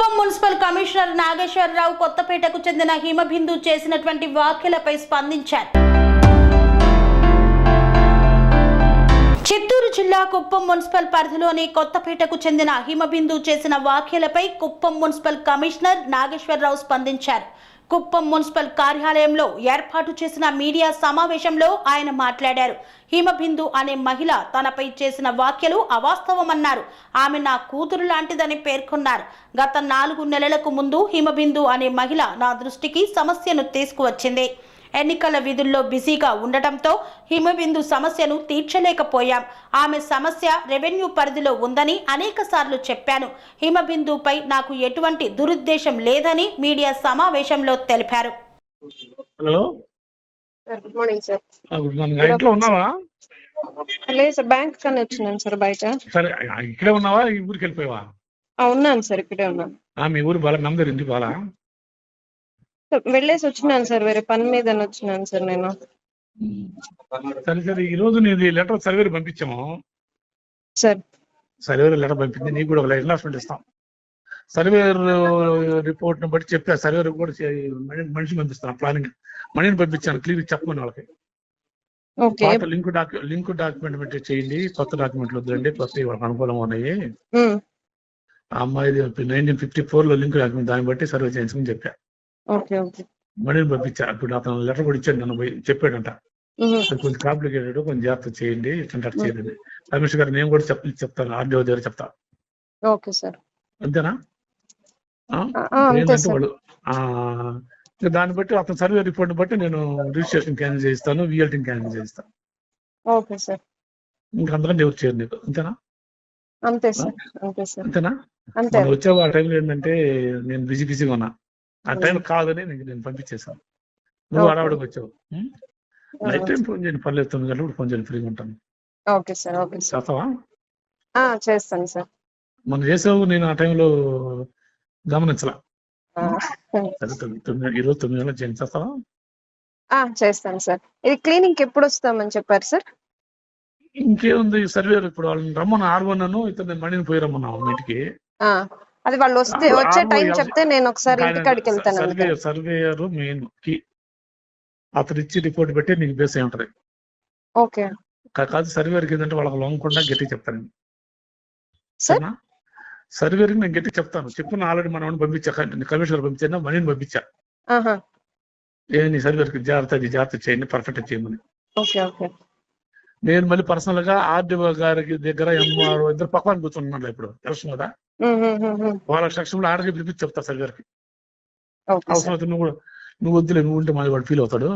Kuppam municipal commissioner Nageswararao కొత్తపేటకు చెందిన హిమబిందు చేసినటువంటి వ్యాఖ్యలపై స్పందించారు. గుంటూరు జిల్లా కుప్పం మున్సిపల్ పరిధిలోని కొత్తపేటకు చెందిన హిమబిందు చేసిన వ్యాఖ్యలపై కుప్పం మున్సిపల్ కమిషనర్ నాగేశ్వరరావు స్పందించారు. కుప్పం మున్సిపల్ కార్యాలయంలో ఏర్పాటు చేసిన మీడియా సమావేశంలో ఆయన మాట్లాడారు. హిమబిందు అనే మహిళ తనపై చేసిన వ్యాఖ్యలు అవాస్తవమన్నారు. ఆమె నా కూతురు లాంటిదని పేర్కొన్నారు. గత నాలుగు నెలలకు ముందు హిమబిందు అనే మహిళ నా దృష్టికి సమస్యను తీసుకువచ్చింది. ఎన్నికల విధుల్లో బిజీగా ఉండటంతో హిమబిందు సమస్యను తీర్చలేకపోయాం. ఆమె సమస్య రెవెన్యూ పరిధిలో ఉందని అనేక సార్లు చెప్పాను. హిమబిందుపై నాకు ఎటువంటి దురుద్దేశం లేదని మీడియా సమావేశంలో తెలిపారు. Hello. Sir good morning sir. ఆ, గుడ్ మార్నింగ్. ఆ, ఇంట్లో ఉన్నావా? లేదు సార్ బ్యాంక్ కానీ వచ్చినాను సార్ బయట. సరే ఆ, ఇక్కడే ఉన్నావా? ఈ ఊరికి వెళ్ళిపోయావా? ఉన్నాను సార్ ఇక్కడే ఉన్నాను. ఆ, మీ ఊరు బాగా నమ్మదరింది బాగా సార్, వెళ్ళేసి వచ్చినాను సార్ వేరే పని మీద వచ్చినాను సార్ నేను. సరే సరే ఈ రోజు నేను లెటర్ సర్వేర్ పంపించాము. సార్. సర్వేర్ లెటర్ పంపింది నీకు కూడా ఒక ఎన్లాస్మెంట్ ఇస్తాం. సర్వేర్ రిపోర్ట్ని బట్టి చెప్పా సర్వేర్ కూడా మనిషి పంపిస్తాను ప్లానింగ్ మనీని పంపించాను క్లియర్ చెప్పమని వాళ్ళకి. పాత లింక్ డాక్యు లింక్ డాక్యుమెంట్ పెట్టి చేయండి కొత్త డాక్యుమెంట్లు వద్దండి కొత్త వాళ్ళకి అనుకూలంగా ఉన్నాయి. ఆ అమ్మాయి నైన్టీన్ ఫిఫ్టీ ఫోర్లో లింక్ డాక్యుమెంట్ దాన్ని బట్టి సర్వే చేయించమని చెప్పా. Okay okay. మనీని పంపించా. ఇప్పుడు అతను లెటర్ కూడా ఇచ్చాడు నన్ను పోయి చెప్పాడంట. కొంచెం కాంప్లికేటెడ్ కొంచెం జాగ్రత్త చేయండి కండక్ట్ చేయండి. రమేష్ గారు నేను కూడా చెప్పి చెప్తాను. ఆర్డీఓ దగ్గర చెప్తా. Okay sir. అంతేనా? ఏంటంటే వాళ్ళు దాన్ని బట్టి అతను సర్వే రిపోర్ట్ బట్టి నేను రిజిస్ట్రేషన్ క్యాన్సిల్ చేయిస్తాను విఎల్టీ క్యాన్సిల్ చేయిస్తాను ఓకే సార్. ఇంకా అందుకని ఎవరు నీకు. అంతేనా? అంతే సార్. అంతే సార్. అంతేనా? అంతే. మనం వచ్చావు ఆ టైంలో ఏంటంటే నేను బిజీ బిజీగా ఉన్నా. ఆ టైం కాదని నీకు నేను పంపించేశాను. నువ్వు. ఆడవాడికి వచ్చావు? నైట్ టైం ఫోన్ చేయండి పర్లేదు తొమ్మిది గంటలకు ఫోన్ చేయండి ఫ్రీగా ఉంటాను. ఓకే సార్ ఓకే చేస్తావా? చేస్తాను సార్. మనం చేసావు నేను ఆ టైంలో గమనించలా. ఈరోజు తొమ్మిది గంటలకు చేయండి చేస్తావా? ఆ, చేస్తాను సార్. ఇది క్లీనింగ్ ఎప్పుడు వస్తామని చెప్పారు సార్? ఇంకేముంది సర్వే ఇప్పుడు వాళ్ళని రమ్మని ఆర్ వన్ అను ఇతను మణిని పోయి రమ్మన్నావు ఇంటికి. అది వాళ్ళు వస్తే వచ్చే టైం చెప్తే నేను ఒకసారి ఇంటికాడికి వెళ్తాను సర్వేయర్ మెయిన్కి అతను ఇచ్చి రిపోర్ట్ పెట్టి నీకు బేస్ అయి ఉంటది. ఓకే. కాదు సర్వేర్ ఏంటంటే వాళ్ళకి లొంగకుండా గట్టి చెప్తాను సార్? సర్వేర్ నేను గట్టి చెప్తాను. చెప్పిన ఆల్రెడీ మనం పంపించా కమిషనర్ పంపించాను? మనీని పంపించా. ఆహా. ఏ నీ సర్వేర్ జాగ్రత్త జాగ్రత్త చేయండి పర్ఫెక్ట్ చేయమని. నేను మళ్ళీ పర్సనల్గా ఆర్డీఓ గారికి దగ్గర ఎంఆర్ఓ ఇద్దరు పక్కన కూర్చున్నాను ఇప్పుడు. తెలుసు కదా. వాళ్ళ సెక్షన్లో ఆర్డర్ పిలిపించి చెప్తా సార్ అవసరం అయితే నువ్వు కూడా నువ్వు వద్దులే నువ్వు ఉంటే మళ్ళీ వాడు ఫీల్ అవుతాడు.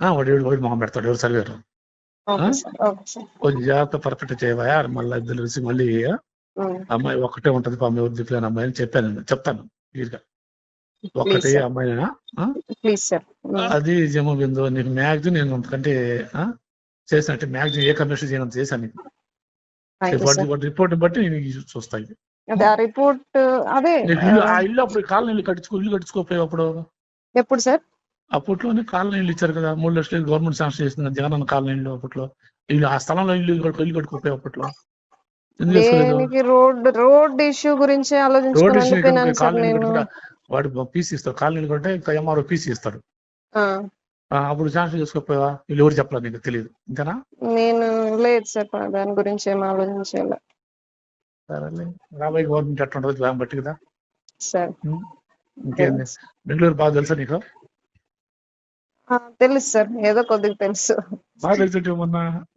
వాడు వాడు మొహం పెడతాడు ఎవరు? సార్ సార్ కొంచెం జాగ్రత్త పర్ఫెక్ట్ చేయవా మళ్ళీ ఇద్దరు కలిసి మళ్ళీ అమ్మాయి ఒక్కటే ఉంటది పాపం ఎవరు దిక్కులేని అమ్మాయి అని చెప్పాను. చెప్తాను క్లియర్గా ప్లీజ్ ఒక్కటే సార్. అమ్మాయినా అది జమ బిందు నీకు మ్యాక్సిమం నేను అంతకంటే ఆ, చేసినట్టు మ్యాక్సిమం ఏ కమిషన్ చేయనంత చేశాను నీకు థాంక్ యూ వాటి సార్ వాటి రిపోర్ట్ బట్టి నేను ఆ రిపోర్ట్ అదే. ఇల్లు అప్పుడు కాలనీ ఇల్లు కట్టించుకో ఇల్లు కట్టించుకోపోయావు అప్పుడు? ఎప్పుడు సార్? అప్పట్లోనే కాలనీ ఇల్లు ఇచ్చారు కదా మూడు లక్షలు గవర్నమెంట్ శాంక్షన్ చేసింది జగనన్న కాలనీ ఇల్లు అప్పట్లో. ఇల్లు ఆ స్థలంలో ఇల్లు ఇల్లు కట్టుకోపోయావు అప్పట్లో? రోడ్ రోడ్ ఇష్యూ గురించి రోడ్ ఆలోచించుకొని ఇష్యూ ఉండిపోయినాను సార్ కాలనీ నేను. కూడా వాడు పీసీ ఇస్తాడు కాలనీ కంటే ఇంకా ఎంఆర్ఓ పీసీ ఆ, అప్పుడు శాంక్షన్ చేసుకోపోయావా వీళ్ళు ఎవరు చెప్పలేదు నీకు తెలియదు. అంతేనా నేను లేదు సార్ దాని గురించి ఏం ఆలోచించాలి. సరేలే. రాబోయే గవర్నమెంట్ ఎట్లా ఉంటుంది దాన్ని బట్టి కదా. సార్? ఇంకేంది బెంగళూరు బాగా తెలుసా నీకు? తెలుసు సార్. ఏదో కొద్దిగా తెలుసు. బాగా తెలిసి మొన్న.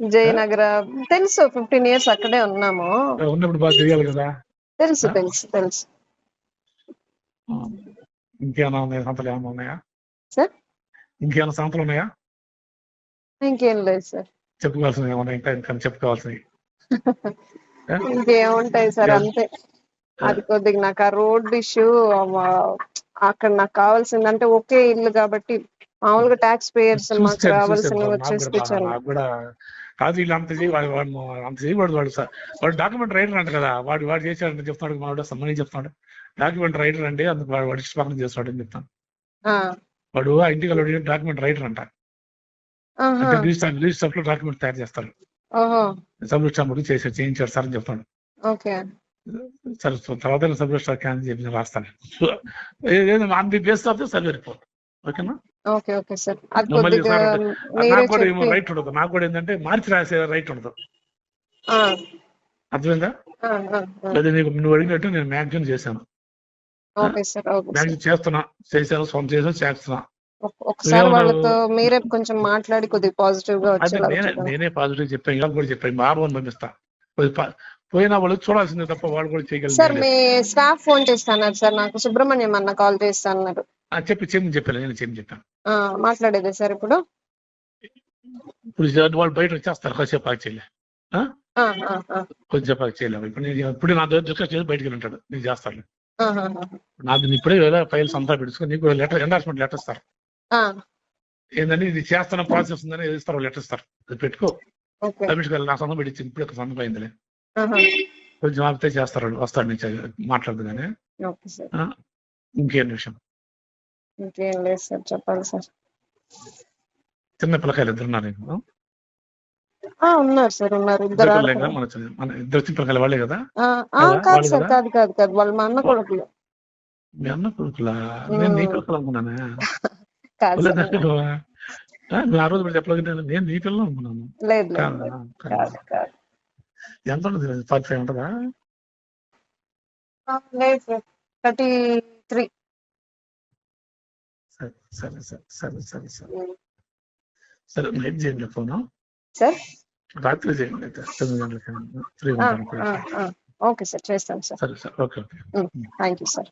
జయనగర తెలుసు. ఫిఫ్టీన్ ఇయర్స్ అక్కడే ఉన్నాము. ఉన్నప్పుడు బాగా తెలియాలి కదా. తెలుసు? తెలుసు తెలుసు. ఇంకేమైనా ఉన్నాయా? సంతలు ఏమైనా ఉన్నాయా? సార్? ఇంకేమైనా సంతలు ఉన్నాయా? ఇంకేం లేదు సార్. చెప్పుకోవాల్సినవి ఏమన్నా ఇంకా ఇంకా? ఇంకేముంటాయి సార్. అంతే. అది కొద్దిగా నాకు ఆ రోడ్ ఇష్యూ అక్కడ నాకు కావాల్సిందంటే ఒకే ఇల్లు కాబట్టి మామూలుగా ట్యాక్స్ పేయర్స్ మాకు నాకు వచ్చేసి కూడా కాదు వీళ్ళు అంత చేయి వాడు వాడు అంత చేయకూడదు వాడు సార్. వాడు డాక్యుమెంట్ రైటర్ అంట కదా. వాడు వాడు చేశాడని చెప్తున్నాడు మా వాడు సమ్మని చెప్తున్నాడు డాక్యుమెంట్ రైటర్ అండి అందుకు వాడు వాడు ఇష్టపక్కన చేస్తాడు అని చెప్తాను. వాడు ఆ ఇంటికి డాక్యుమెంట్ రైటర్ అంట. అంటే రిజిస్టర్ రిజిస్టర్లో డాక్యుమెంట్ తయారు చేస్తారు. సబ్మిట్ సబ్మిట్ చేసి చేయించాడు సార్ అని చెప్తాడు ఓకే. సరే తర్వాత సబ్ రిజిస్టర్ క్యాన్సిల్ చెప్పి రాస్తాను. On the base of the survey report. ఓకేనా? Okay okay sir. అది నాకు కూడా ఏమో రైట్ ఉండదు. నాకు కూడా ఏంటంటే మార్చి రాసే రైట్ ఉండదు. అర్థమైందా. లేదా నీకు నువ్వు అడిగినట్టు నేను మ్యాక్సిమం చేశాను. మ్యాక్సిమం చేస్తున్నా చేశాను సొంత చేసాను చేస్తున్నా. ఒకసారి వాళ్ళతో మీరే కొంచెం మాట్లాడి కొద్దిగా పాజిటివ్గా వచ్చేలా నేనే పాజిటివ్ చెప్పాను ఇలా కూడా చెప్పాను మా ఆర్వన్ పంపిస్తా. పోయినా వాళ్ళు చూడాల్సిందే తప్ప వాళ్ళు కూడా సార్ చేయగలిగారు మీ స్టాఫ్ ఫోన్ చేస్తాన్నారు సార్ నాకు సుబ్రహ్మణ్యం అన్న కాల్ చేస్తాన్నారు. చెప్పి చెప్పి చెప్పాను నేను చెప్పి చెప్పాను మాట్లాడేదే సార్ ఇప్పుడు? ఇప్పుడు వాళ్ళు బయట వచ్చేస్తారు ఆ, కొద్దిసేపు ఆగి చేయలేము ఇప్పుడు నేను ఇప్పుడు నా దగ్గర డిస్కస్ చేసి బయటకు వెళ్ళి ఉంటాడు నేను చేస్తాను. నాకు ఇప్పుడే ఫైల్స్ అంతా పెట్టుకుని నీకు లెటర్ ఎండార్స్మెంట్ లెటర్ ఇస్తారు. ఏంటంటే ఇది చేస్తున్న ప్రాసెస్ ఉందని ఇస్తారు లెటర్ ఇస్తారు అది పెట్టుకో. రమేష్ గారు నా సంతం పెట్టి ఇప్పుడు ఒక సంతం అయిందిలే. కొంచెం ఆపితే చేస్తారు. వస్తాడు నుంచి మాట్లాడదు కానీ ఇంకేం విషయం? ఇంకేం లేదు సార్ చెప్పాలి సార్. చిన్న పిల్లకాయలు ఇద్దరు ఉన్నారు. ఆ ఉన్నారు సార్ ఉన్నారు. ఇద్దరు. మన ఇద్దరు చిన్న పిల్లకాయలు వాళ్ళే కదా? కాదు? సార్ కదా? కాదు కాదు. వాళ్ళు మా అన్న కొడుకులు. మీ అన్న కొడుకులా? నేను నీ. కొడుకులు అనుకున్నానే? నువ్వు ఆ రోజు చెప్పలేదు నేను నీ పిల్లలు అనుకున్నాను. ఎంత ఉంటుంది? ఫార్టీ ఫైవ్ ఉంటుందా? ఆ, లేదు సార్ థర్టీ త్రీ. సరే సరే సరే సరే సరే సరే. సరే నైట్ చేయండి ఫోన్. సార్? రాత్రి చేయండి అయితే. తొమ్మిది గంటలకి. ఫ్రీ ఆ, ఉంటాను ఆ, ఆ. ఓకే సార్ చేస్తాను సార్. సరే సరే okay okay. Thank you sir.